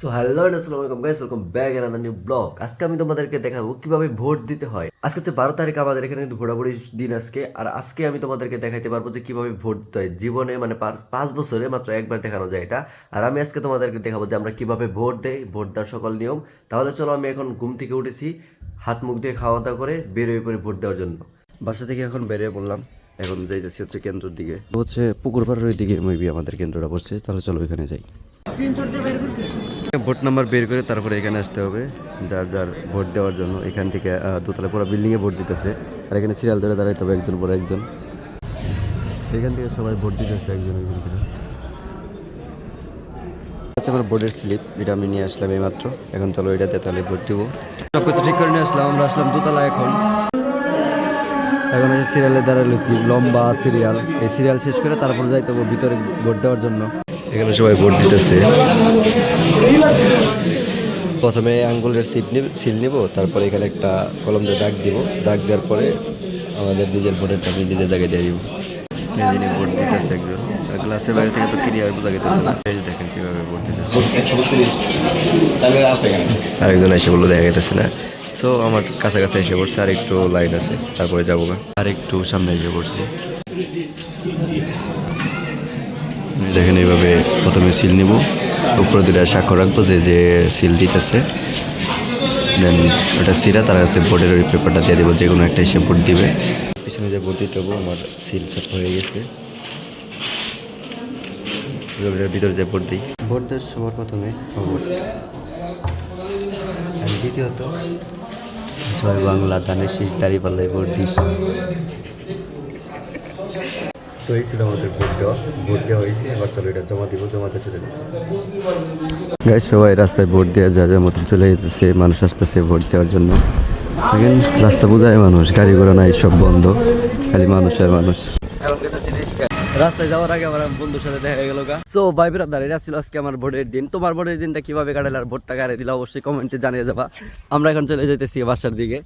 So hello আলাইকুম guys welcome back an new blog আজকে আমি তোমাদেরকে দেখাবো কীভাবে ভোট দিতে হয়। আজকে হচ্ছে বারো তারিখ, আমাদের এখানে কিন্তু ভোটাভুটি দিন আজকে। আর আজকে আমি তোমাদেরকে দেখাইতে পারব যে কীভাবে ভোট দিতে হয়। জীবনে মানে পাঁচ বছরে মাত্র একবার দেখানো যায় এটা। আর আমি আজকে তোমাদেরকে দেখাবো যে আমরা কীভাবে ভোট দেই, ভোট দেওয়ার সকল নিয়ম। তাহলে চলো আমি এখন ঘুম থেকে উঠেছি, হাত মুখ দিয়ে খাওয়া দাওয়া করে বেরোয় পরে ভোট দেওয়ার জন্য। বাসা থেকে এখন বেরিয়ে পড়লাম। এখন যাইতেছি হচ্ছে কেন্দ্রের দিকে। হচ্ছে পুকুর পাড়ের ওই দিকে মেবি আমাদের কেন্দ্রটা বসছে। তাহলে চলো এখানে যাই। ভোট নাম্বার বের করে তারপরে এখানে আসতে হবে। যার যার ভোট দেওয়ার জন্য এখান থেকে দোতলা পুরো বিল্ডিংয়ে ভোট দিতেছে। আর এখানে সিরিয়াল ধরে দাঁড়াইতে হবে একজন পর একজন। এখান থেকে সবাই ভোট দিতেছে একজন একজন করে। আচ্ছা আমার ভোটের স্লিপ এটা আমি নিয়ে আসলাম এই মাত্র এখন চলো এটাতে তাহলে ভোট দিব। সব কিছু ঠিক করে নিয়ে আসলাম আমরা আসলাম দোতলা এখন। এখন এই সিরিয়ালে দাঁড়াইছি লম্বা সিরিয়াল এই সিরিয়াল শেষ করে তারপর যাইতে হবে ভিতরে ভোট দেওয়ার জন্য। এখানে সবাই ভোট দিতেছে। প্রথমে আঙ্গুলের সিপ নিব সিল নিব তারপরে এখানে একটা কলম দিয়ে দাগ দিব। দাগ দেওয়ার পরে আমাদের নিজের ভোটেরটা আমি নিজের জায়গায় দিয়ে দিব। যিনি ভোট দিতেছে একজন গ্লাসের বাইরে থেকে তো ক্লিয়ার বোঝা গেতেছে না। দেখেন কীভাবে ভোট দিতেছে। তাহলে আছে কেন আরেকজন এসে বলল দেখা গেতেছে না। সো আমার কাছাকাছি এসে পড়ছে, আর একটু লাইন আছে, তারপরে যাব। আর একটু সামনে এসে পড়ছি। দেখেন এইভাবে প্রথমে সিল নিব, উপরে দুটা স্বাক্ষর রাখব, যে যে সিল দিতেছে। দেন ওটা সিরা তার কাছ বোর্ডের ওই পেপারটা দিয়ে দেবো, যে কোনো একটা এসে ভোট দিবে। পিছনে যে ভোট দিতে হব, আমার সিল সেট হয়ে গেছে। ভিতরে যে ভোট দিই। ভোট দেওয়ার সবার প্রথমে দ্বিতীয়ত জয় বাংলা ধানের শীষ দাঁড়ি পাল্লায় ভোট দিস। তো এই ছিল আমাদের ভোট দেওয়া। ভোট দেওয়া হয়েছে এবার চলো এটা জমা দিব জমাতে চলে যাব গাই সবাই রাস্তায় ভোট দেওয়া যা যার মতো চলে যেতেছে মানুষ আসতেছে ভোট দেওয়ার জন্য। রাস্তা বোঝায় মানুষ গাড়ি ঘোড়া নাই সব বন্ধ। খালি মানুষ আর মানুষ। রাস্তায় যাওয়ার আগে আমার বন্ধুর সাথে দেখা গেল গা। সো ভাই ব্রাদার এটা ছিল আজকে আমার ভোটের দিন। তোমার ভোটের দিনটা কীভাবে কাটালে আর ভোটটা কারে দিলে অবশ্যই কমেন্টে জানিয়ে যাবা। আমরা এখন চলে যেতেছি বাসার দিকে।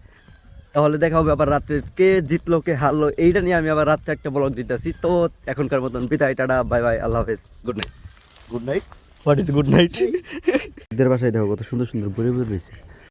তাহলে দেখা হবে আবার রাত্রে কে জিতলো কে হারলো এইটা নিয়ে আমি আবার রাত্রে একটা ব্লগ দিতেছি। তো এখনকার মতন বিদায় টাটা বাই বাই আল্লাহ হাফেজ। Good night good night what is good night এদের বাসায় দেখো কত সুন্দর সুন্দর বই বই রয়েছে